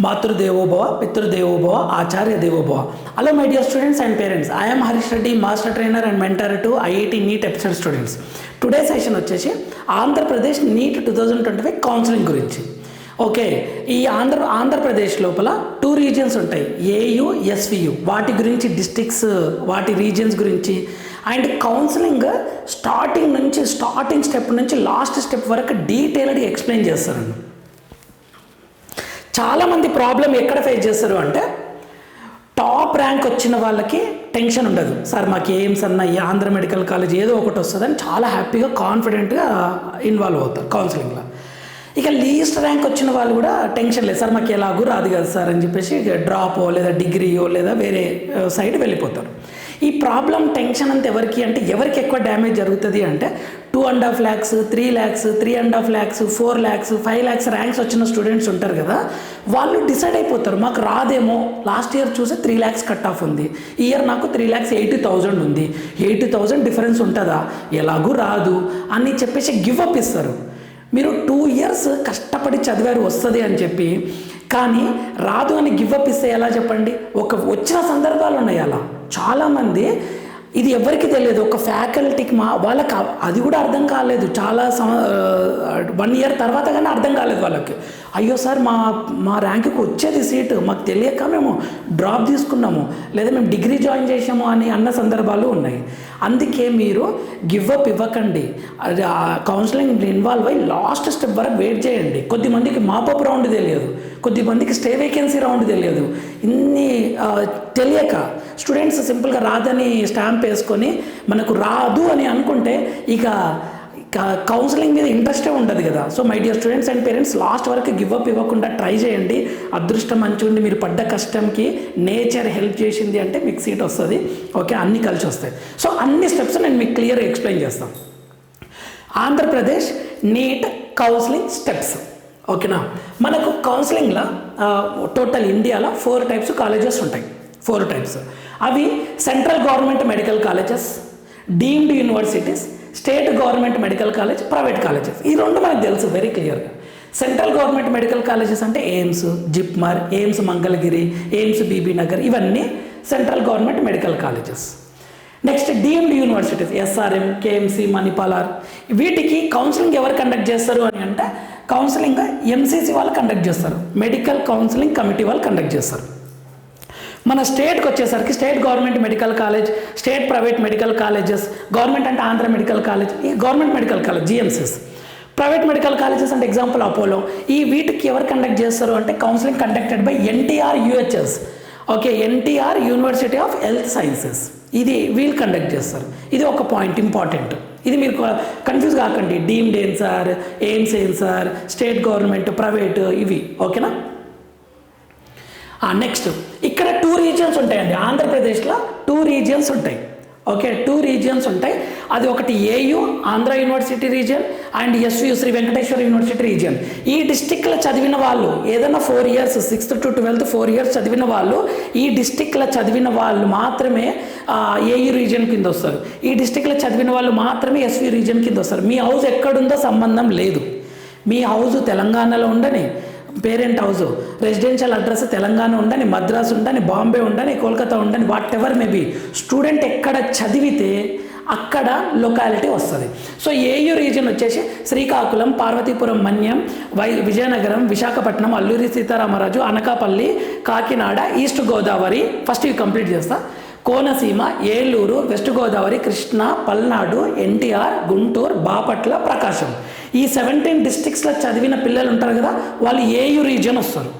మాతృదేవోభవ పితృదేవోభవ ఆచార్య దేవోభవ hello my dear students and parents I'm Harish Reddy master trainer and mentor to IIT NEET episode students today session వచ్చేసి Andhra Pradesh NEET two thousand twenty five counselling గురించి. Okay ఈ ఆంధ్ర ఆంధ్రప్రదేశ్ లోపల two regions ఉంటాయి. AU SVU వాటి గురించి districts వాటి regions గురించి. And counselling starting నుంచి స్టార్టింగ్ స్టెప్ నుంచి లాస్ట్ స్టెప్ వరకు డీటెయిల్డ్గా ఎక్స్ప్లెయిన్ చేస్తారండి. చాలామంది ప్రాబ్లం ఎక్కడ ఫేస్ చేస్తారు అంటే టాప్ ర్యాంక్ వచ్చిన వాళ్ళకి టెన్షన్ ఉండదు. సార్ మాకు ఎయిమ్స్ అన్న ఈ ఆంధ్ర మెడికల్ కాలేజ్ ఏదో ఒకటి వస్తుందని చాలా హ్యాపీగా కాన్ఫిడెంట్గా ఇన్వాల్వ్ అవుతారు కౌన్సిలింగ్లో. ఇక లీస్ట్ ర్యాంక్ వచ్చిన వాళ్ళు కూడా టెన్షన్ లేదు. సార్ మాకు ఎలాగూ రాదు కదా సార్ అని చెప్పేసి డ్రాపో లేదా డిగ్రీయో లేదా వేరే సైడ్ వెళ్ళిపోతారు. ఈ ప్రాబ్లం టెన్షన్ అంతా ఎవరికి అంటే ఎవరికి ఎక్కువ డ్యామేజ్ జరుగుతుంది అంటే two and half lakhs three lakhs three and half lakhs four lakhs five lakhs ranks వచ్చిన స్టూడెంట్స్ ఉంటారు కదా వాళ్ళు డిసైడ్ అయిపోతారు. మాకు రాదేమో. లాస్ట్ ఇయర్ చూసి త్రీ ల్యాక్స్ కట్ ఆఫ్ ఉంది. ఈ ఇయర్ నాకు త్రీ ల్యాక్స్ ఎయిటీ థౌజండ్ ఉంది. ఎయిటీ థౌజండ్ డిఫరెన్స్ ఉంటుందా? ఎలాగూ రాదు అని చెప్పేసి గివ్ అప్ ఇస్తారు. మీరు టూ ఇయర్స్ కష్టపడి చదివారు వస్తుంది అని చెప్పి కానీ రాదు అని గివ్ అప్ ఇస్తే ఎలా చెప్పండి? ఒక వచ్చిన సందర్భాలు ఉన్నాయి అలా. చాలామంది ఇది ఎవరికి తెలియదు. ఒక ఫ్యాకల్టీకి మా వాళ్ళకి అది కూడా అర్థం కాలేదు. చాలా సం వన్ ఇయర్ తర్వాత కానీ అర్థం కాలేదు వాళ్ళకి. అయ్యో సార్ మా మా ర్యాంకుకి వచ్చేది సీటు మాకు తెలియక మేము డ్రాప్ తీసుకున్నాము. లేదా మేము డిగ్రీ జాయిన్ చేసాము అని అన్న సందర్భాలు ఉన్నాయి. అందుకే మీరు గివ్ అప్ ఇవ్వకండి. అది కౌన్సిలింగ్ ఇన్వాల్వ్ అయ్యి లాస్ట్ స్టెప్ వరకు వెయిట్ చేయండి. కొద్దిమందికి మాపప్ రౌండ్ తెలియదు. కొద్దిమందికి స్టే వేకెన్సీ రౌండ్ తెలియదు. ఇన్ని తెలియక స్టూడెంట్స్ సింపుల్గా రాదని స్టాంప్ వేసుకొని మనకు రాదు అని అనుకుంటే ఇక కౌన్సిలింగ్ మీద ఇంట్రెస్టే ఉండదు కదా. So my dear students and parents last వరకు గివ్ అప్ ఇవ్వకుండా ట్రై చేయండి. అదృష్టం మంచి ఉండి మీరు పడ్డ కష్టంకి నేచర్ హెల్ప్ చేసింది అంటే మీకు సీట్ వస్తుంది. ఓకే అన్నీ కలిసి వస్తాయి. సో అన్ని స్టెప్స్ నేను మీకు క్లియర్గా ఎక్స్ప్లెయిన్ చేస్తాను. ఆంధ్రప్రదేశ్ నీట్ కౌన్సిలింగ్ స్టెప్స్ ఓకేనా? మనకు కౌన్సిలింగ్లో టోటల్ ఇండియాలో ఫోర్ టైప్స్ కాలేజెస్ ఉంటాయి. ఫోర్ టైప్స్ అవి central government medical colleges deemed universities state government medical college private colleges ఈ రెండు మనకు తెలుసు వెరీ క్లియర్గా సెంట్రల్ గవర్నమెంట్ మెడికల్ కాలేజెస్ అంటే AIIMS JIPMER AIIMS Mangalagiri AIIMS Bibinagar ఇవన్నీ central government medical colleges next deemed universities SRM KMC మణిపాలార్ వీటికి counselling ఎవరు conduct చేస్తారు అని అంటే కౌన్సిలింగ్ ఎంసీసీ వాళ్ళు కండక్ట్ చేస్తారు. మెడికల్ కౌన్సిలింగ్ కమిటీ వాళ్ళు కండక్ట్ చేస్తారు. మన స్టేట్కి వచ్చేసరికి state government medical college state private medical colleges government అంటే ఆంధ్ర మెడికల్ కాలేజ్ ఈ government medical college GMCs private medical colleges అంటే ఎగ్జాంపుల్ అపోలో ఈ వీటికి ఎవరు కండక్ట్ చేస్తారు అంటే counselling conducted by NTR UHS okay NTR university of health sciences ఇది వీళ్ళు కండక్ట్ చేస్తారు. ఇది ఒక పాయింట్ ఇంపార్టెంట్ ఇది మీరు కన్ఫ్యూజ్ కాకండి. డీమ్డ్ ఏం సార్ ఎయిమ్స్ ఏం సార్ స్టేట్ గవర్నమెంట్ ప్రైవేట్ ఇవి. ఓకేనా? నెక్స్ట్ ఇక్కడ టూ రీజియన్స్ ఉంటాయండి. ఆంధ్రప్రదేశ్లో టూ రీజియన్స్ ఉంటాయి. ఓకే టూ రీజియన్స్ ఉంటాయి. అది ఒకటి AU Andhra university region and SV Sri Venkateswara university region ఈ డిస్టిక్లో చదివిన వాళ్ళు ఏదైనా four years sixth to twelfth four years చదివిన వాళ్ళు ఈ డిస్టిక్లో చదివిన వాళ్ళు మాత్రమే ఏయు రీజియన్ కింద వస్తారు. ఈ డిస్టిక్లో చదివిన వాళ్ళు మాత్రమే ఎస్వి రీజియన్ కింద వస్తారు. మీ హౌస్ ఎక్కడుందో సంబంధం లేదు. మీ హౌస్ తెలంగాణలో ఉండని parent house. Residential address Telangana ఉండని మద్రాస్ ఉండని బాంబే ఉండని కోల్కతా ఉండని వాట్ ఎవర్ మేబీ స్టూడెంట్ ఎక్కడ చదివితే అక్కడ లొకాలిటీ వస్తుంది. సో ఏయు రీజన్ వచ్చేసి శ్రీకాకుళం పార్వతీపురం మన్యం వై విజయనగరం విశాఖపట్నం అల్లూరి సీతారామరాజు అనకాపల్లి కాకినాడ ఈస్ట్ గోదావరి. ఫస్ట్ ఇవి కంప్లీట్ చేస్తా. Konaseema Eluru west Godavari Krishna Palnadu NTR Guntur Bapatla Prakasam. ఈ సెవెంటీన్ డిస్టిక్స్లో చదివిన పిల్లలు ఉంటారు కదా వాళ్ళు ఏయు రీజియన్ వస్తారు.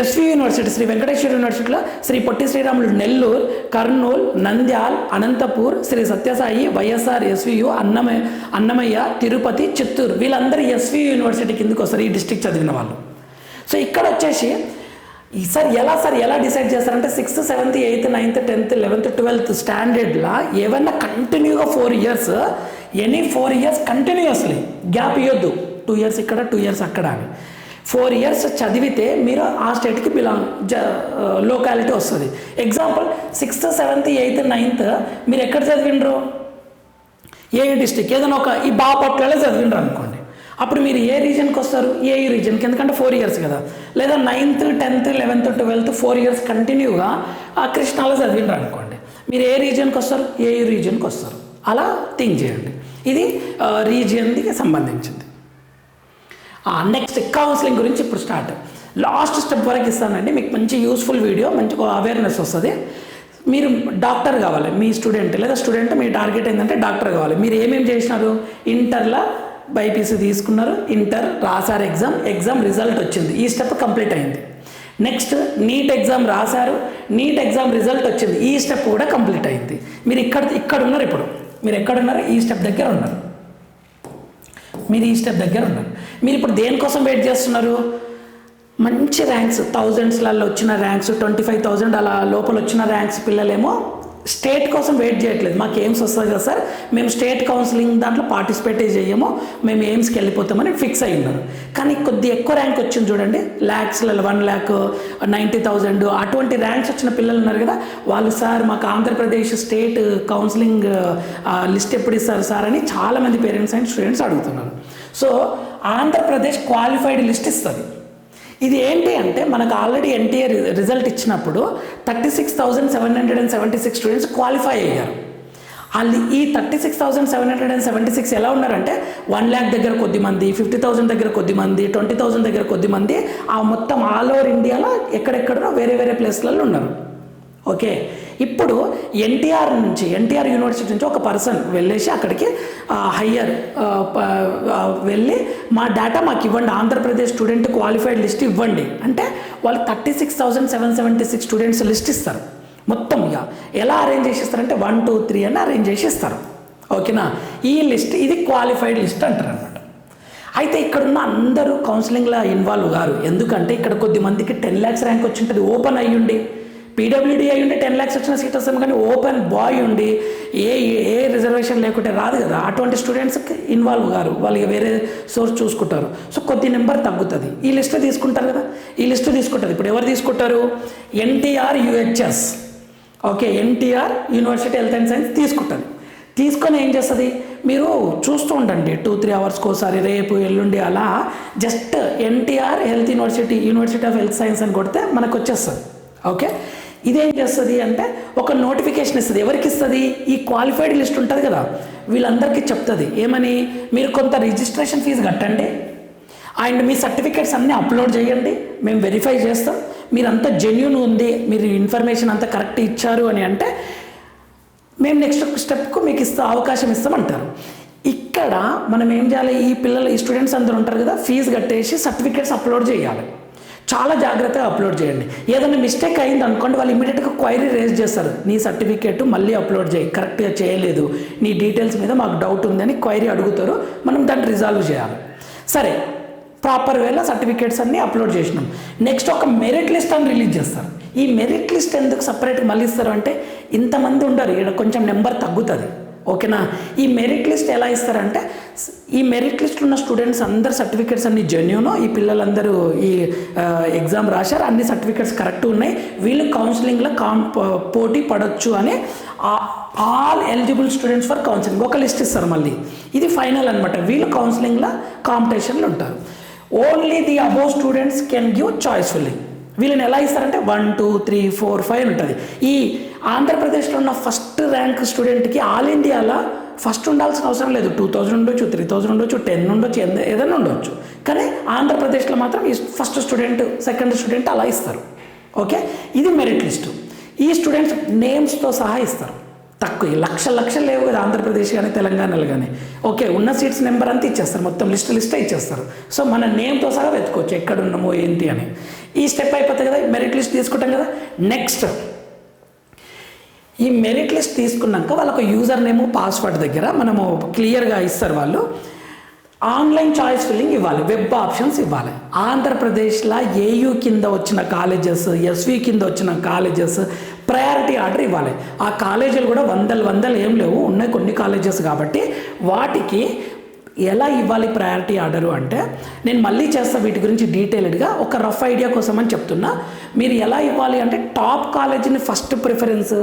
ఎస్వి యూనివర్సిటీ శ్రీ వెంకటేశ్వర యూనివర్సిటీలో శ్రీ పొట్టి శ్రీరాములు నెల్లూరు కర్నూలు నంద్యాల్ అనంతపూర్ శ్రీ సత్యసాయి వైఎస్ఆర్ ఎస్వియు అన్నమయ్య అన్నమయ్య తిరుపతి చిత్తూరు. వీళ్ళందరూ ఎస్వి యూనివర్సిటీ కిందకి వస్తారు ఈ డిస్టిక్ చదివిన వాళ్ళు. సో ఇక్కడ వచ్చేసి సార్ ఎలా సార్ ఎలా డిసైడ్ చేస్తారంటే sixth seventh eighth ninth tenth eleventh twelfth స్టాండర్డ్లా ఏమన్నా కంటిన్యూగా four years any four years continuously gap ఇవ్వద్దు టూ ఇయర్స్ ఇక్కడ టూ ఇయర్స్ అక్కడ అని. ఫోర్ ఇయర్స్ చదివితే మీరు ఆ స్టేట్కి బిలాంగ్ జ లోకాలిటీ వస్తుంది. Example sixth seventh eighth ninth మీరు ఎక్కడ చదివిండ్రు? ఏ డిస్టిక్ ఏదైనా ఒక ఈ బాపట్లలో చదివిండ్రు అనుకోండి. అప్పుడు మీరు ఏ రీజన్కి వస్తారు? ఏ రీజన్కి? ఎందుకంటే ఫోర్ ఇయర్స్ కదా. లేదా ninth tenth eleventh twelfth four years కంటిన్యూగా ఆ కృష్ణాలో చదివినారు అనుకోండి. మీరు ఏ రీజన్కి వస్తారు? ఏ రీజన్కి వస్తారు? అలా థింక్ చేయండి. ఇది రీజియన్కి సంబంధించింది. నెక్స్ట్ కౌన్సిలింగ్ గురించి ఇప్పుడు స్టార్ట్ లాస్ట్ స్టెప్ వరకు ఇస్తానండి. మీకు మంచి యూస్ఫుల్ వీడియో మంచి అవేర్నెస్ వస్తుంది. మీరు డాక్టర్ కావాలి. మీ స్టూడెంట్ లేదా స్టూడెంట్ మీ టార్గెట్ ఏంటంటే డాక్టర్ కావాలి. మీరు ఏమేమి చేసినారు? ఇంటర్లో బైపీసీ తీసుకున్నారు ఇంటర్ రాశారు ఎగ్జామ్ ఎగ్జామ్ రిజల్ట్ వచ్చింది. ఈ స్టెప్ కంప్లీట్ అయింది. నెక్స్ట్ నీట్ ఎగ్జామ్ రాశారు నీట్ ఎగ్జామ్ రిజల్ట్ వచ్చింది. ఈ స్టెప్ కూడా కంప్లీట్ అయింది. మీరు ఇక్కడ ఇక్కడ ఉన్నారు ఇప్పుడు. మీరు ఎక్కడున్నారు ఈ స్టెప్ దగ్గర ఉన్నారు. మీరు ఈ స్టెప్ దగ్గర ఉన్నారు. మీరు ఇప్పుడు దేనికోసం వెయిట్ చేస్తున్నారు? మంచి ర్యాంక్స్ థౌజండ్స్లలో వచ్చిన ర్యాంక్స్ ట్వంటీ ఫైవ్ థౌజండ్ అలా లోపల వచ్చిన ర్యాంక్స్ పిల్లలేమో స్టేట్ కోసం వెయిట్ చేయట్లేదు. మాకు ఎయిమ్స్ వస్తుంది కదా సార్ మేము స్టేట్ కౌన్సిలింగ్ దాంట్లో పార్టిసిపేట్ చేయము మేము ఎయిమ్స్కి వెళ్ళిపోతామని ఫిక్స్ అయి ఉన్నారు. కానీ కొద్ది ఎక్కువ ర్యాంక్ వచ్చింది చూడండి ల్యాక్స్లలో వన్ ల్యాక్ నైంటీ థౌజండ్ అటువంటి ర్యాంక్స్ వచ్చిన పిల్లలు ఉన్నారు కదా వాళ్ళు సార్ మాకు ఆంధ్రప్రదేశ్ స్టేట్ కౌన్సిలింగ్ లిస్ట్ ఎప్పుడు ఇస్తారు సార్ అని చాలామంది పేరెంట్స్ అండ్ స్టూడెంట్స్ అడుగుతున్నారు. సో ఆంధ్రప్రదేశ్ క్వాలిఫైడ్ లిస్ట్ ఇస్తుంది. ఇది ఏంటి అంటే మనకు ఆల్రెడీ ఎన్టీఆర్ రిజల్ట్ ఇచ్చినప్పుడు thirty six thousand seven hundred and seventy six students qualify అయ్యారు. వాళ్ళు ఈ thirty six thousand seven hundred and seventy six ఎలా ఉన్నారంటే వన్ ల్యాక్ దగ్గర కొద్ది మంది ఫిఫ్టీ థౌసండ్ దగ్గర కొద్ది మంది ట్వంటీ థౌసండ్ దగ్గర కొద్ది మంది ఆ మొత్తం ఆల్ ఓవర్ ఇండియాలో ఎక్కడెక్కడో వేరే వేరే ప్లేస్లలో ఉన్నారు. ఓకే ఇప్పుడు ఎన్టీఆర్ నుంచి ఎన్టీఆర్ యూనివర్సిటీ నుంచి ఒక పర్సన్ వెళ్ళేసి అక్కడికి హయ్యర్ వెళ్ళి మా డేటా మాకు ఇవ్వండి ఆంధ్రప్రదేశ్ స్టూడెంట్ క్వాలిఫైడ్ లిస్ట్ ఇవ్వండి. అంటే వాళ్ళు thirty six thousand seven seventy six students list ఇస్తారు. మొత్తం ఇక. ఎలా అరేంజ్ చేసిస్తారంటే వన్ టూ త్రీ అని అరేంజ్ చేసి ఇస్తారు ఓకేనా? ఈ లిస్ట్ ఇది క్వాలిఫైడ్ లిస్ట్ అంటారు అనమాట అయితే ఇక్కడున్న అందరూ కౌన్సిలింగ్లో ఇన్వాల్వ్ గారు ఎందుకంటే ఇక్కడ కొద్ది మందికి టెన్ ల్యాక్స్ ర్యాంక్ వచ్చి ఉంటుంది. ఓపెన్ అయ్యుండి. పీడబ్ల్యూడీ అయి ఉండి టెన్ ల్యాక్స్ వచ్చిన సీట్ వస్తాం కానీ ఓపెన్ బాయ్ ఉండి ఏ ఏ రిజర్వేషన్ లేకుంటే రాదు కదా. అటువంటి స్టూడెంట్స్కి ఇన్వాల్వ్ గారు వాళ్ళకి వేరే సోర్స్ చూసుకుంటారు. సో కొద్ది నెంబర్ తగ్గుతుంది. ఈ లిస్ట్ తీసుకుంటారు కదా. ఈ లిస్ట్ తీసుకుంటారు. ఇప్పుడు ఎవరు తీసుకుంటారు? NTR UHS. Okay NTR university health and science తీసుకుంటుంది. తీసుకొని ఏం చేస్తుంది? మీరు చూస్తూ ఉండండి. టూ త్రీ అవర్స్కి ఒకసారి రేపు ఎల్లుండి అలా just NTR health university university of health science అని కొడితే మనకు వచ్చేస్తుంది. ఓకే? ఇదేం చేస్తుంది అంటే ఒక నోటిఫికేషన్ ఇస్తుంది. ఎవరికి ఇస్తుంది? ఈ క్వాలిఫైడ్ లిస్ట్ ఉంటుంది కదా. వీళ్ళందరికీ చెప్తుంది. ఏమని? మీరు కొంత రిజిస్ట్రేషన్ ఫీజు కట్టండి. అండ్ మీ సర్టిఫికేట్స్ అన్నీ అప్లోడ్ చేయండి. మేము వెరిఫై చేస్తాం. మీరంతా జెన్యున్ ఉంది. మీరు ఇన్ఫర్మేషన్ అంతా కరెక్ట్ ఇచ్చారు అని అంటే మేము నెక్స్ట్ స్టెప్కు మీకు ఇస్తా అవకాశం ఇస్తామంటారు. ఇక్కడ మనం ఏం చేయాలి? ఈ పిల్లలు ఈ స్టూడెంట్స్ అందరూ ఉంటారు కదా ఫీజు కట్టేసి సర్టిఫికేట్స్ అప్లోడ్ చేయాలి. చాలా జాగ్రత్తగా అప్లోడ్ చేయండి. ఏదైనా మిస్టేక్ అయింది అనుకోండి వాళ్ళు ఇమీడియట్గా క్వైరీ రేజ్ చేస్తారు. నీ సర్టిఫికేట్ మళ్ళీ అప్లోడ్ చేయి. కరెక్ట్గా చేయలేదు. నీ డీటెయిల్స్ మీద మాకు డౌట్ ఉందని క్వైరీ అడుగుతారు. మనం దాన్ని రిజాల్వ్ చేయాలి. సరే ప్రాపర్ వేలో సర్టిఫికేట్స్ అన్నీ అప్లోడ్ చేసినాం. నెక్స్ట్ ఒక మెరిట్ లిస్ట్ అని రిలీజ్ చేస్తారు. ఈ మెరిట్ లిస్ట్ ఎందుకు సపరేట్గా మళ్ళీ ఇస్తారు అంటే ఇంతమంది ఉండరు. ఇక్కడ కొంచెం నెంబర్ తగ్గుతుంది. ఓకేనా? ఈ మెరిట్ లిస్ట్ ఎలా ఇస్తారంటే ఈ మెరిట్ లిస్ట్ ఉన్న స్టూడెంట్స్ అందరు సర్టిఫికేట్స్ అన్ని జెన్యున్ ఈ పిల్లలందరూ ఈ ఎగ్జామ్ రాశారు అన్ని సర్టిఫికేట్స్ కరెక్ట్ ఉన్నాయి. వీళ్ళు కౌన్సిలింగ్లో కాం పోటీ పడొచ్చు అని all eligible students for counselling ఒక లిస్ట్ ఇస్తారు మళ్ళీ. ఇది ఫైనల్ అనమాట వీళ్ళు కౌన్సిలింగ్లో కాంపిటీషన్లు ఉంటారు. Only the above students can give choice వీళ్ళని ఎలా ఇస్తారంటే one two three four five ఉంటుంది. ఈ ఆంధ్రప్రదేశ్లో ఉన్న ఫస్ట్ ర్యాంక్ స్టూడెంట్కి ఆల్ ఇండియాలో ఫస్ట్ ఉండాల్సిన అవసరం లేదు. టూ థౌజండ్ ఉండొచ్చు త్రీ థౌజండ్ ఉండొచ్చు టెన్ ఉండొచ్చు ఎంత- ఏదైనా ఉండొచ్చు. కానీ ఆంధ్రప్రదేశ్లో మాత్రం ఈ ఫస్ట్ స్టూడెంట్ సెకండ్ స్టూడెంట్ అలా ఇస్తారు. ఓకే? ఇది మెరిట్ లిస్టు. ఈ స్టూడెంట్స్ నేమ్స్తో సహా ఇస్తారు. తక్కువ లక్ష లక్షలు లేవు కదా ఆంధ్రప్రదేశ్ కానీ తెలంగాణలో కానీ ఓకే ఉన్న సీట్స్ నెంబర్ అంతా ఇచ్చేస్తారు. మొత్తం లిస్ట్ లిస్టే ఇచ్చేస్తారు. సో మన నేమ్తో సహా వెతుకోవచ్చు ఎక్కడ ఉన్నామో ఏంటి అని. ఈ స్టెప్ అయిపోతుంది కదా మెరిట్ లిస్ట్ తీసుకుంటాం కదా. నెక్స్ట్ ఈ మెరిట్ లిస్ట్ తీసుకున్నాక వాళ్ళకు యూజర్ నేమ్ పాస్వర్డ్ దగ్గర మనము క్లియర్గా ఇస్తారు వాళ్ళు. ఆన్లైన్ చాయిస్ ఫిల్లింగ్ ఇవ్వాలి వెబ్ ఆప్షన్స్ ఇవ్వాలి. ఆంధ్రప్రదేశ్లో ఏయూ కింద వచ్చిన కాలేజెస్ ఎస్వి కింద వచ్చిన కాలేజెస్ ప్రయారిటీ ఆర్డర్ ఇవ్వాలి. ఆ కాలేజీలు కూడా వందలు వందలు ఏం లేవు. ఉన్నాయి కొన్ని కాలేజెస్ కాబట్టి వాటికి ఎలా ఇవ్వాలి ప్రయారిటీ ఆర్డరు అంటే నేను మళ్ళీ చేస్తా వీటి గురించి డీటెయిల్డ్గా ఒక రఫ్ ఐడియా కోసం అని చెప్తున్నా. మీరు ఎలా ఇవ్వాలి అంటే టాప్ కాలేజీని ఫస్ట్ ప్రిఫరెన్స్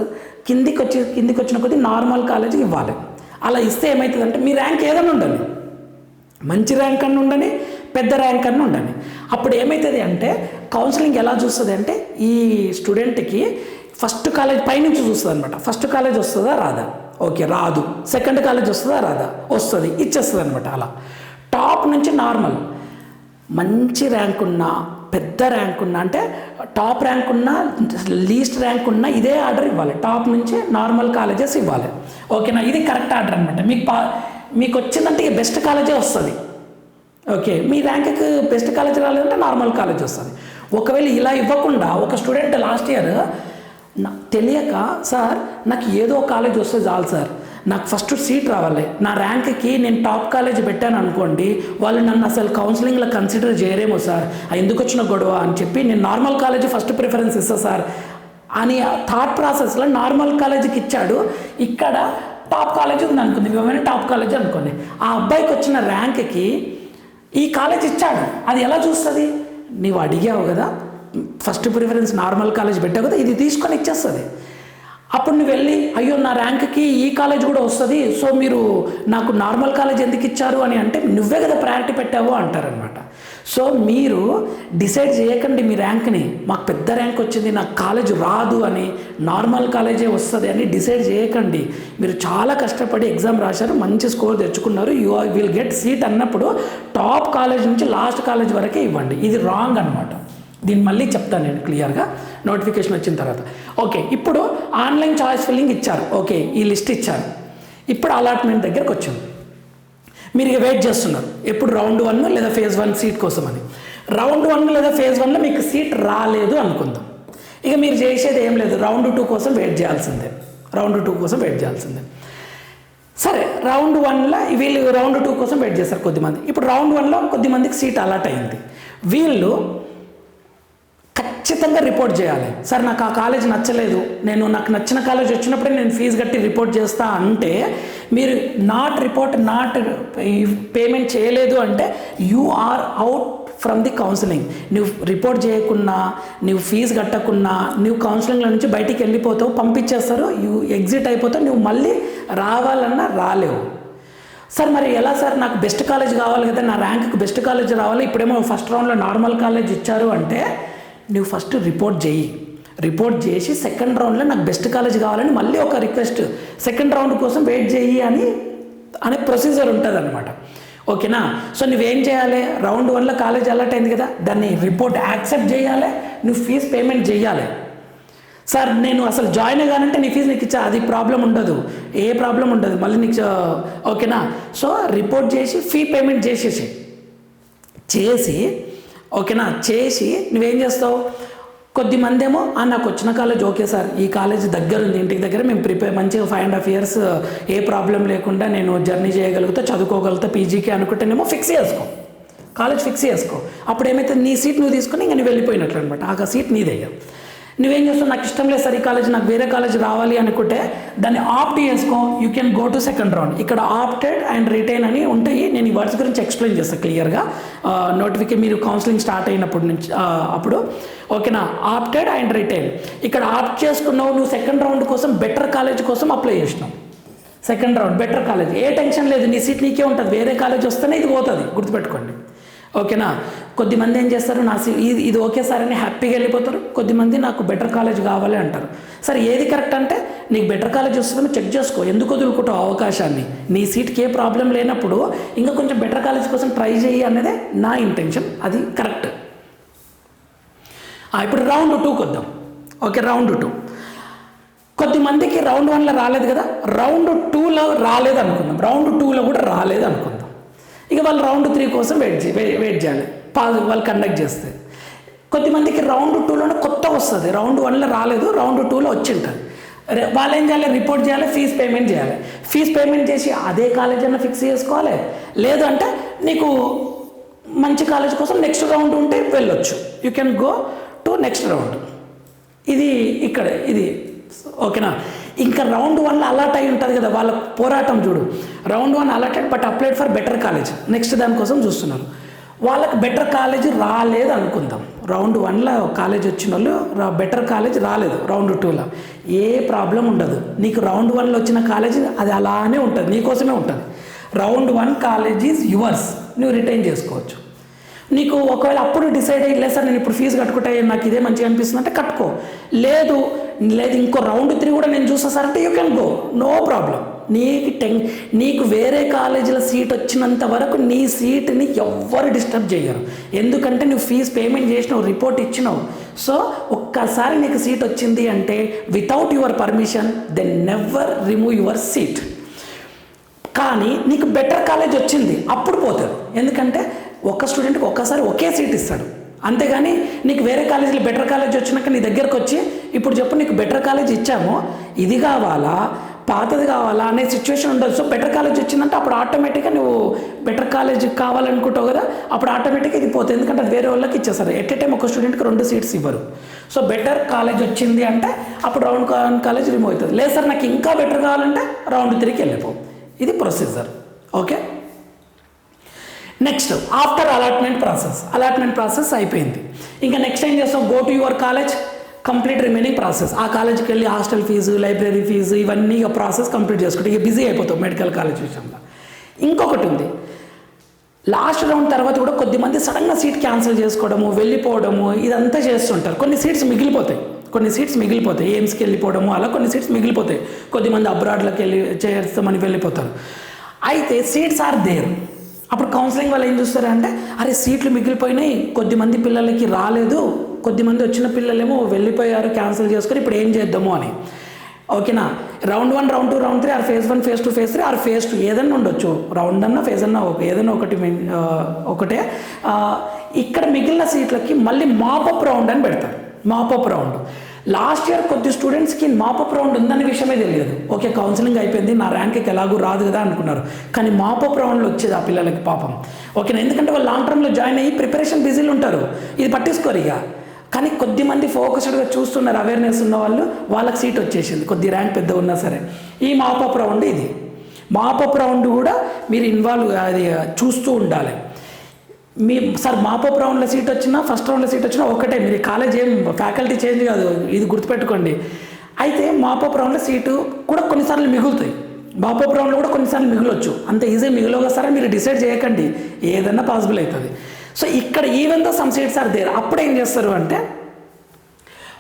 కిందికి వచ్చి కిందికి వచ్చిన కొద్దీ నార్మల్ కాలేజీకి ఇవ్వాలి. అలా ఇస్తే ఏమవుతుందంటే మీ ర్యాంక్ ఏదైనా ఉండాలి మంచి ర్యాంక్ అన్న ఉండని పెద్ద ర్యాంక్ అన్న ఉండని అప్పుడు ఏమవుతుంది అంటే కౌన్సిలింగ్ ఎలా చూస్తుంది అంటే ఈ స్టూడెంట్కి ఫస్ట్ కాలేజ్ పైనుంచి చూస్తుంది అనమాట ఫస్ట్ కాలేజ్ వస్తుందా రాదా? ఓకే రాదు. సెకండ్ కాలేజ్ వస్తుందా? రాదా. వస్తుంది. ఇచ్చేస్తుంది అనమాట అలా. టాప్ నుంచి నార్మల్ మంచి ర్యాంక్ ఉన్న పెద్ద ర్యాంక్ ఉన్న అంటే టాప్ ర్యాంక్ ఉన్న లీస్ట్ ర్యాంక్ ఉన్న ఇదే ఆర్డర్ ఇవ్వాలి. టాప్ నుంచి నార్మల్ కాలేజెస్ ఇవ్వాలి. ఓకేనా ఇది కరెక్ట్ ఆర్డర్ అనమాట మీకు పా మీకు వచ్చిందంటే ఇక బెస్ట్ కాలేజే వస్తుంది. ఓకే మీ ర్యాంక్కి బెస్ట్ కాలేజ్ రాలేదంటే నార్మల్ కాలేజ్ వస్తుంది. ఒకవేళ ఇలా ఇవ్వకుండా ఒక స్టూడెంట్ లాస్ట్ ఇయర్ తెలియక సార్ నాకు ఏదో కాలేజ్ వస్తే చాలు సార్. నాకు ఫస్ట్ సీట్ రావాలి. నా ర్యాంక్కి నేను టాప్ కాలేజ్ పెట్టాను అనుకోండి వాళ్ళు నన్ను అసలు కౌన్సిలింగ్లో కన్సిడర్ చేయరేమో సార్. ఎందుకు వచ్చిన గొడవ? అని చెప్పి నేను నార్మల్ కాలేజ్ ఫస్ట్ ప్రిఫరెన్స్ ఇస్తా సార్. అని థాట్ ప్రాసెస్లో నార్మల్ కాలేజీకి ఇచ్చాడు. ఇక్కడ టాప్ కాలేజ్ ఉంది అనుకుంది. మేమైనా టాప్ కాలేజ్ అనుకోండి. ఆ అబ్బాయికి వచ్చిన ర్యాంక్కి ఈ కాలేజ్ ఇచ్చాడు. అది ఎలా చూస్తుంది? నీవు అడిగావు కదా ఫస్ట్ ప్రిఫరెన్స్ నార్మల్ కాలేజ్ పెట్టావు కదా ఇది తీసుకొని ఇచ్చేస్తుంది. అప్పుడు నువ్వు వెళ్ళి అయ్యో నా ర్యాంక్కి ఈ కాలేజ్ కూడా వస్తుంది సో మీరు నాకు నార్మల్ కాలేజ్ ఎందుకు ఇచ్చారు అని అంటే నువ్వే కదా ప్రయారిటీ పెట్టావు అంటారనమాట సో మీరు డిసైడ్ చేయకండి మీ ర్యాంక్ని మాకు పెద్ద ర్యాంక్ వచ్చింది నాకు కాలేజ్ రాదు అని నార్మల్ కాలేజే వస్తుంది అని డిసైడ్ చేయకండి. మీరు చాలా కష్టపడి ఎగ్జామ్ రాశారు మంచి స్కోర్ తెచ్చుకున్నారు యూ విల్ గెట్ సీట్ అన్నప్పుడు టాప్ కాలేజ్ నుంచి లాస్ట్ కాలేజ్ వరకే ఇవ్వండి. ఇది రాంగ్ అనమాట దీన్ని మళ్ళీ చెప్తాను నేను క్లియర్గా. నోటిఫికేషన్ వచ్చిన తర్వాత. ఓకే ఇప్పుడు ఆన్లైన్ చాయిస్ ఫిల్లింగ్ ఇచ్చారు. ఓకే ఈ లిస్ట్ ఇచ్చారు. ఇప్పుడు అలాట్మెంట్ దగ్గరకు వచ్చింది మీరు ఇక వెయిట్ చేస్తున్నారు. ఎప్పుడు రౌండ్ వన్ లేదా ఫేజ్ వన్ సీట్ కోసం అని రౌండ్ వన్ లేదా ఫేజ్ వన్లో మీకు సీట్ రాలేదు అనుకుందాం. ఇక మీరు చేసేది ఏం లేదు. రౌండ్ టూ కోసం వెయిట్ చేయాల్సిందే. రౌండ్ టూ కోసం వెయిట్ చేయాల్సిందే. సరే రౌండ్ వన్లో వీళ్ళు రౌండ్ టూ కోసం వెయిట్ చేస్తారు కొద్దిమంది. ఇప్పుడు రౌండ్ వన్లో కొద్దిమందికి సీట్ అలాట్ అయింది. వీళ్ళు ఖచ్చితంగా రిపోర్ట్ చేయాలి. సార్ నాకు ఆ కాలేజ్ నచ్చలేదు. నేను నాకు నచ్చిన కాలేజ్ వచ్చినప్పుడే నేను ఫీజు కట్టి రిపోర్ట్ చేస్తా అంటే మీరు నాట్ రిపోర్ట్ నాట్ పేమెంట్ చేయలేదు అంటే you are out from the counselling. నువ్వు రిపోర్ట్ చేయకున్నా నువ్వు ఫీజు కట్టకున్నా నువ్వు కౌన్సిలింగ్లో నుంచి బయటికి వెళ్ళిపోతావు పంపించేస్తారు యూ ఎగ్జిట్ అయిపోతావు నువ్వు మళ్ళీ రావాలన్నా రాలేవు. సార్ మరి ఎలా సార్ నాకు బెస్ట్ కాలేజ్ కావాలి కదా నా ర్యాంక్కి బెస్ట్ కాలేజ్ రావాలి ఇప్పుడేమో ఫస్ట్ రౌండ్లో నార్మల్ కాలేజ్ ఇచ్చారు అంటే నువ్వు ఫస్ట్ రిపోర్ట్ చేయి. రిపోర్ట్ చేసి సెకండ్ రౌండ్లో నాకు బెస్ట్ కాలేజ్ కావాలని మళ్ళీ ఒక రిక్వెస్ట్ సెకండ్ రౌండ్ కోసం వెయిట్ చేయి అని అనే ప్రొసీజర్ ఉంటుంది అనమాట ఓకేనా సో నువ్వేం చేయాలి? రౌండ్ వన్లో కాలేజ్ అలర్ట్ అయింది కదా దాన్ని రిపోర్ట్ యాక్సెప్ట్ చేయాలి నువ్వు ఫీజు పేమెంట్ చేయాలి. సార్ నేను అసలు జాయిన్ అయ్యానంటే నీ ఫీజు నీకు ఇచ్చా అది ప్రాబ్లం ఉండదు. ఏ ప్రాబ్లం ఉండదు మళ్ళీ నీకు ఓకేనా సో రిపోర్ట్ చేసి ఫీ పేమెంట్ చేసేసి చేసి ఓకేనా? చేసి నువ్వేం చేస్తావు? కొద్దిమంది ఏమో "ఆ, నాకు వచ్చిన కాలేజ్ ఓకే సార్. ఈ కాలేజ్ దగ్గర ఉంది ఇంటికి దగ్గర మేము ప్రిపేర్ మంచిగా ఫైవ్ అండ్ హాఫ్ ఇయర్స్ ఏ ప్రాబ్లం లేకుండా నేను జర్నీ చేయగలుగుతా చదువుకోగలుగుతా పీజీకి అనుకుంటేనేమో ఫిక్స్ చేసుకో. కాలేజ్ ఫిక్స్ చేసుకో. అప్పుడు ఏమైతే నీ సీట్ నువ్వు తీసుకుని ఇంకా నువ్వు వెళ్ళిపోయినట్లు అనమాట ఆ సీట్ నీదయ్యా. నువ్వేం చేస్తావు? నాకు ఇష్టం లేదు సార్ ఈ కాలేజ్ నాకు వేరే కాలేజ్ రావాలి అనుకుంటే దాన్ని ఆప్ట్ చేసుకో. You can go to second round ఇక్కడ ఆప్టెడ్ అండ్ రిటైన్ అని ఉంటాయి. నేను ఈ వర్డ్స్ గురించి ఎక్స్ప్లెయిన్ చేస్తాను క్లియర్గా నోటిఫికేషన్ మీరు కౌన్సిలింగ్ స్టార్ట్ అయినప్పటి నుంచి అప్పుడు. ఓకేనా? ఆప్టెడ్ అండ్ రిటైన్ ఇక్కడ ఆప్ట్ చేసుకున్నావు నువ్వు సెకండ్ రౌండ్ కోసం బెటర్ కాలేజ్ కోసం అప్లై చేసినావు. సెకండ్ రౌండ్ బెటర్ కాలేజ్ ఏ టెన్షన్ లేదు నీ సీట్ నీకే ఉంటుంది. వేరే కాలేజ్ వస్తేనే ఇది పోతుంది. గుర్తుపెట్టుకోండి. ఓకేనా? కొద్దిమంది ఏం చేస్తారు నా సీ ఇది ఇది ఓకే సార్ అని హ్యాపీగా వెళ్ళిపోతారు. కొద్దిమంది నాకు బెటర్ కాలేజ్ కావాలి అంటారు. సరే ఏది కరెక్ట్ అంటే నీకు బెటర్ కాలేజ్ వస్తుందో చెక్ చేసుకో. ఎందుకు వదులుకుంటావు అవకాశాన్ని? నీ సీట్కి ఏ ప్రాబ్లం లేనప్పుడు ఇంకా కొంచెం బెటర్ కాలేజ్ కోసం ట్రై చేయి అనేదే నా ఇంటెన్షన్. అది కరెక్ట్. ఇప్పుడు రౌండ్ టూకి వద్దాం ఓకే రౌండ్ టూ. కొద్దిమందికి రౌండ్ వన్లో రాలేదు కదా? రౌండ్ టూలో రాలేదు అనుకుందాం రౌండ్ టూలో కూడా రాలేదు అనుకుందాం ఇక వాళ్ళు రౌండ్ త్రీ కోసం వెయిట్ వెయిట్ చేయాలి. పాజ్ వాళ్ళు కండక్ట్ చేస్తే. కొద్దిమందికి రౌండ్ టూలోనే కొత్త వస్తుంది. రౌండ్ వన్లో రాలేదు రౌండ్ టూలో వచ్చి ఉంటుంది వాళ్ళు ఏం చేయాలి? రిపోర్ట్ చేయాలి ఫీజు పేమెంట్ చేయాలి. ఫీజు పేమెంట్ చేసి అదే కాలేజ్ అన్న ఫిక్స్ చేసుకోవాలి. లేదంటే నీకు మంచి కాలేజ్ కోసం నెక్స్ట్ రౌండ్ ఉంటే వెళ్ళొచ్చు. You can go to next round. ఇది ఇక్కడ ఇది ఓకేనా? ఇంకా రౌండ్ వన్ అలాట్ అయి ఉంటుంది కదా వాళ్ళ పోరాటం చూడు. Round one allotted but applied for better college. Next దానికోసం చూస్తున్నారు. వాళ్ళకి బెటర్ కాలేజ్ రాలేదు అనుకుందాం. రౌండ్ వన్లో కాలేజ్ వచ్చిన వాళ్ళు బెటర్ కాలేజ్ రాలేదు రౌండ్ టూలో. ఏ ప్రాబ్లం ఉండదు. నీకు రౌండ్ వన్లో వచ్చిన కాలేజ్ అది అలానే ఉంటుంది. నీకోసమే ఉంటుంది. Round one college is yours. నువ్వు రిటైన్ చేసుకోవచ్చు. నీకు ఒకవేళ అప్పుడు డిసైడ్ అయ్యి లేదు సార్ నేను ఇప్పుడు ఫీజు కట్టుకుంటే నాకు ఇదే మంచిగా అనిపిస్తుంది అంటే కట్టుకో. లేదు లేదు ఇంకో రౌండ్ త్రీ కూడా నేను చూసా సార్ అంటే you can go no problem నీకు టెన్ నీకు వేరే కాలేజీలో సీట్ వచ్చినంత వరకు నీ సీట్ని ఎవ్వరు డిస్టర్బ్ చేయరు. ఎందుకంటే నువ్వు ఫీజు పేమెంట్ చేసినావు రిపోర్ట్ ఇచ్చినావు. సో ఒక్కసారి నీకు సీట్ వచ్చింది అంటే without your permission then never remove your seat కానీ నీకు బెటర్ కాలేజ్ వచ్చింది అప్పుడు పోతుంది ఎందుకంటే ఒక స్టూడెంట్కి ఒక్కసారి ఒకే సీట్ ఇస్తాడు. అంతేగాని నీకు వేరే కాలేజీలో బెటర్ కాలేజ్ వచ్చినాక నీ దగ్గరకు వచ్చి ఇప్పుడు చెప్పు నీకు బెటర్ కాలేజ్ ఇచ్చాము ఇది కావాలా పాతది కావాలా అనే సిచ్యువేషన్ ఉండదు. సో బెటర్ కాలేజ్ వచ్చిందంటే అప్పుడు ఆటోమేటిక్గా నువ్వు బెటర్ కాలేజ్ కావాలనుకుంటావు కదా అప్పుడు ఆటోమేటిక్గా ఇది పోతుంది. ఎందుకంటే అది వేరే వాళ్ళకి ఇచ్చేస్తారు. ఎట్ ఏ టైం ఒక స్టూడెంట్కి రెండు సీట్స్ ఇవ్వరు. సో బెటర్ కాలేజ్ వచ్చింది అంటే అప్పుడు రౌండ్ కాలేజ్ రిమూవ్ అవుతుంది. లేదు సార్ నాకు ఇంకా బెటర్ కావాలంటే రౌండ్ త్రీకి వెళ్ళిపో. ఇది procedure okay next after allotment process allotment process అయిపోయింది. ఇంకా నెక్స్ట్ ఏం చేస్తాం go to your college complete remaining process ఆ కాలేజ్కి వెళ్ళి హాస్టల్ ఫీజు లైబ్రరీ ఫీజు ఇవన్నీ ఇక ప్రాసెస్ కంప్లీట్ చేసుకుంటే ఇక బిజీ అయిపోతాం మెడికల్ కాలేజ్ విషయంలో. ఇంకొకటి ఉంది. లాస్ట్ రౌండ్ తర్వాత కూడా కొద్దిమంది సడన్గా సీట్ క్యాన్సిల్ చేసుకోవడము వెళ్ళిపోవడము ఇదంతా చేస్తుంటారు. కొన్ని సీట్స్ మిగిలిపోతాయి. కొన్ని సీట్స్ మిగిలిపోతాయి. ఎయిమ్స్కి వెళ్ళిపోవడము అలా కొన్ని సీట్స్ మిగిలిపోతాయి. కొద్దిమంది అబ్రాడ్లోకి వెళ్ళి చేస్తామని వెళ్ళిపోతారు. అయితే సీట్స్ ఆర్ దేర్ అప్పుడు కౌన్సిలింగ్ వాళ్ళు ఏం చూస్తారంటే అరే సీట్లు మిగిలిపోయినాయి కొద్దిమంది పిల్లలకి రాలేదు కొద్దిమంది వచ్చిన పిల్లలేమో వెళ్ళిపోయారు క్యాన్సిల్ చేసుకొని ఇప్పుడు ఏం చేద్దాము అని. ఓకేనా round one round two round three or phase one phase two phase three or phase two ఏదైనా ఉండొచ్చు. రౌండ్ అన్నా ఫేజ్ అన్నా ఒక ఏదైనా ఒకటి ఒకటే. ఇక్కడ మిగిలిన సీట్లకి మళ్ళీ మాపప్ రౌండ్ అని పెడతారు. మాపప్ రౌండ్ లాస్ట్ ఇయర్ కొద్ది స్టూడెంట్స్కి మాపప్ రౌండ్ ఉందనే విషయమే తెలియదు. ఓకే కౌన్సిలింగ్ అయిపోయింది నా ర్యాంక్కి ఎలాగూ రాదు కదా అనుకున్నారు. కానీ మాపప్ రౌండ్లో వచ్చేది ఆ పిల్లలకి పాపం. ఓకేనా ఎందుకంటే వాళ్ళు లాంగ్ టర్మ్లో జాయిన్ అయ్యి ప్రిపరేషన్ బిజీలు ఉంటారు. ఇది పట్టించుకోరు ఇక. కానీ కొద్ది మంది ఫోకస్డ్గా చూస్తున్నారు అవేర్నెస్ ఉన్న వాళ్ళు వాళ్ళకి సీట్ వచ్చేసింది. కొద్ది ర్యాంక్ పెద్ద ఉన్నా సరే. ఈ మాపప్ రౌండ్ ఇది. మాపప్ రౌండ్ కూడా మీరు ఇన్వాల్వ్ అది చూస్తూ ఉండాలి. మీ సార్ మాపో రౌండ్లో సీట్ వచ్చినా ఫస్ట్ రౌండ్లో సీట్ వచ్చినా ఒకటే. మీరు కాలేజ్ ఏం ఫ్యాకల్టీ చేంజ్ కాదు. ఇది గుర్తుపెట్టుకోండి. అయితే మాపో రౌండ్లో సీటు కూడా కొన్నిసార్లు మిగులుతాయి. మాపప్ రౌండ్లో కూడా కొన్నిసార్లు మిగులొచ్చు. అంత ఈజీ మిగిలిగా సరే మీరు డిసైడ్ చేయకండి. ఏదన్నా పాసిబుల్ అవుతుంది. సో ఇక్కడ even though some seats are there. అప్పుడు ఏం చేస్తారు అంటే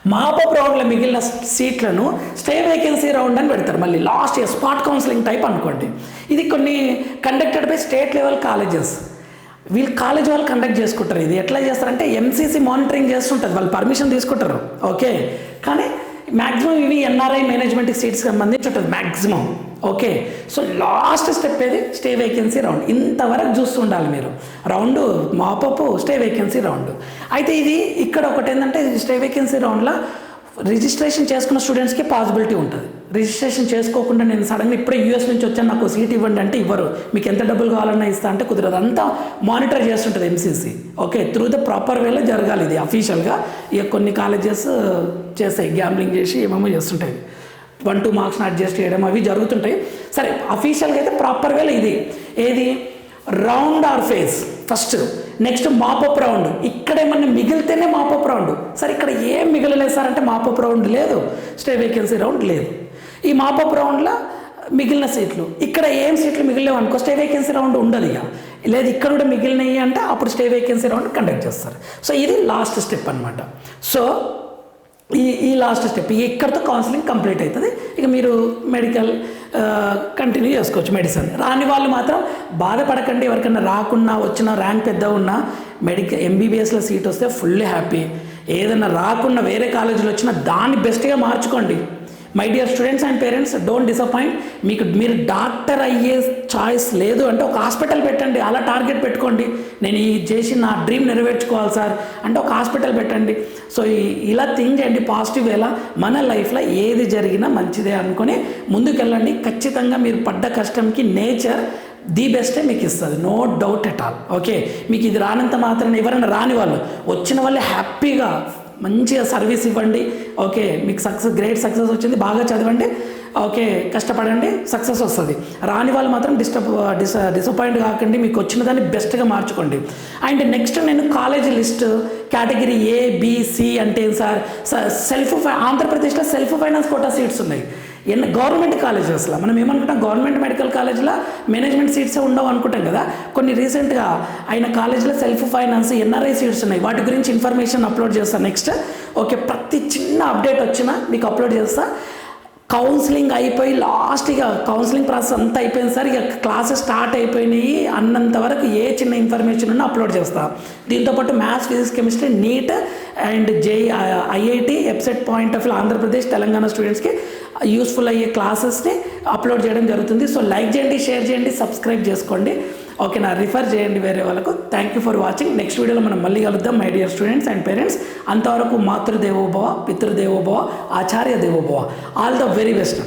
మాపప్ రౌండ్లో మిగిలిన సీట్లను స్టే వేకెన్సీ రౌండ్ అని పెడతారు. మళ్ళీ last year spot counselling type అనుకోండి. ఇది కొన్ని conducted by state level colleges. వీళ్ళు కాలేజ్ వాళ్ళు కండక్ట్ చేసుకుంటారు. ఇది ఎట్లా చేస్తారంటే ఎంసీసీ మానిటరింగ్ చేస్తుంటుంది. వాళ్ళు పర్మిషన్ తీసుకుంటారు. ఓకే కానీ మ్యాక్సిమం ఇవి ఎన్ఆర్ఐ మేనేజ్మెంట్ సీట్స్ సంబంధించి ఉంటుంది maximum okay so last step ఏది? స్టే వేకెన్సీ రౌండ్ ఇంతవరకు చూస్తూ ఉండాలి మీరు. Round mop up stray vacancy round అయితే ఇది ఇక్కడ ఒకటి ఏంటంటే స్టే వేకెన్సీ రౌండ్లో రిజిస్ట్రేషన్ చేసుకున్న స్టూడెంట్స్కి పాసిబిలిటీ ఉంటుంది. రిజిస్ట్రేషన్ చేసుకోకుండా నేను సడన్గా ఇప్పుడే యూఎస్ నుంచి వచ్చాను నాకు సీట్ ఇవ్వండి అంటే ఇవ్వరు. మీకు ఎంత డబ్బులు కావాలన్నా ఇస్తా అంటే కుదరదు. అంతా మానిటర్ చేస్తుంటుంది MCC okay through the proper వేలో జరగాలి ఇది అఫీషియల్గా. ఇక కొన్ని కాలేజెస్ చేస్తాయి గ్యాంబ్లింగ్ చేసి ఏమేమో చేస్తుంటాయి. వన్ టూ మార్క్స్ని అడ్జస్ట్ చేయడం అవి జరుగుతుంటాయి. సరే అఫీషియల్గా అయితే ప్రాపర్ వేలో ఇది. ఏది? Round or phase. First next mop up round. ఇక్కడ ఏమన్నా మిగిలితేనే మాపప్ రౌండ్. సార్ ఇక్కడ ఏం మిగలలేదు సార్ అంటే మాపప్ రౌండ్ లేదు. స్టే వేకెన్సీ రౌండ్ లేదు. ఈ మాపప్ రౌండ్లో మిగిలిన సీట్లు. ఇక్కడ ఏం సీట్లు మిగిలిలేవు అనుకో స్టే వేకెన్సీ రౌండ్ ఉండదు ఇక. లేదు ఇక్కడ కూడా మిగిలినవి అంటే అప్పుడు స్టే వేకెన్సీ రౌండ్ కండక్ట్ చేస్తారు. సో ఇది లాస్ట్ స్టెప్ అనమాట సో ఈ ఈ లాస్ట్ స్టెప్ ఇక్కడితో కౌన్సిలింగ్ కంప్లీట్ అవుతుంది. ఇక మీరు మెడికల్ కంటిన్యూ చేసుకోవచ్చు మెడిసిన్ రాని వాళ్ళు మాత్రం బాధపడకండి. ఎవరికైనా రాకున్నా వచ్చిన ర్యాంక్ పెద్ద ఉన్నా మెడికల్ ఎంబీబీఎస్లో సీట్ వస్తే ఫుల్ హ్యాపీ ఏదైనా రాకున్నా వేరే కాలేజీలో వచ్చినా దాన్ని బెస్ట్గా మార్చుకోండి. My dear students and parents don't disappoint మీకు మీరు డాక్టర్ అయ్యే చాయిస్ లేదు. అంటే ఒక హాస్పిటల్ పెట్టండి. అలా టార్గెట్ పెట్టుకోండి. నేను ఈ చేసి నా డ్రీమ్ నెరవేర్చుకోవాలి సార్ అంటే ఒక హాస్పిటల్ పెట్టండి. సో ఇలా థింక్ చేయండి పాజిటివ్ ఎలా మన లైఫ్లో ఏది జరిగినా మంచిదే అనుకుని ముందుకెళ్ళండి. ఖచ్చితంగా మీరు పడ్డ కష్టంకి నేచర్ ది బెస్టే మీకు ఇస్తుంది. No doubt at all okay మీకు ఇది రానంత మాత్రం ఎవరైనా రాని వాళ్ళు వచ్చిన వాళ్ళు హ్యాపీగా మంచిగా సర్వీస్ ఇవ్వండి. ఓకే మీకు సక్సెస్ గ్రేట్ సక్సెస్ వచ్చింది బాగా చదవండి. ఓకే కష్టపడండి సక్సెస్ వస్తుంది. రాని వాళ్ళు మాత్రం డిస్టర్బ్ డిస్ డిసప్పాయింట్ కాకండి మీకు వచ్చిన దాన్ని బెస్ట్గా మార్చుకోండి. అండ్ నెక్స్ట్ నేను college list category A B C అంటే సార్? సెల్ఫ్ ఆంధ్రప్రదేశ్లో సెల్ఫ్ ఫైనాన్స్ కోటా సీట్స్ ఉన్నాయి. ఎన్న గవర్నమెంట్ కాలేజెస్లో మనం ఏమనుకుంటాం గవర్నమెంట్ మెడికల్ కాలేజ్లో మేనేజ్మెంట్ సీట్స్ ఉండవు అనుకుంటాం కదా కొన్ని రీసెంట్గా ఆయన కాలేజ్లో సెల్ఫ్ ఫైనాన్స్ ఎన్ఆర్ఐ సీట్స్ ఉన్నాయి వాటి గురించి ఇన్ఫర్మేషన్ అప్లోడ్ చేస్తాను నెక్స్ట్ ఓకే ప్రతి చిన్న అప్డేట్ వచ్చినా మీకు అప్లోడ్ చేస్తా కౌన్సిలింగ్ అయిపోయి లాస్ట్ ఇక కౌన్సిలింగ్ ప్రాసెస్ అంతా అయిపోయింది సార్ ఇక క్లాసెస్ స్టార్ట్ అయిపోయినాయి అన్నంత వరకు ఏ చిన్న ఇన్ఫర్మేషన్ ఉన్నా అప్లోడ్ చేస్తా దీంతోపాటు maths physics chemistry NEET and JEE IIT website point of view Andhra Pradesh Telangana స్టూడెంట్స్కి యూస్ఫుల్ అయ్యే క్లాసెస్ని అప్లోడ్ చేయడం జరుగుతుంది. సో లైక్ చేయండి షేర్ చేయండి సబ్స్క్రైబ్ చేసుకోండి. ఓకేనా? రిఫర్ చేయండి వేరే వాళ్ళకు. Thank you for watching next వీడియోలో మనం మళ్ళీ కలుద్దాం. My dear students and parents అంతవరకు మాతృదేవోభవ పితృదేవోభవ ఆచార్య దేవోభవ ఆల్ ద వెరీ బెస్ట్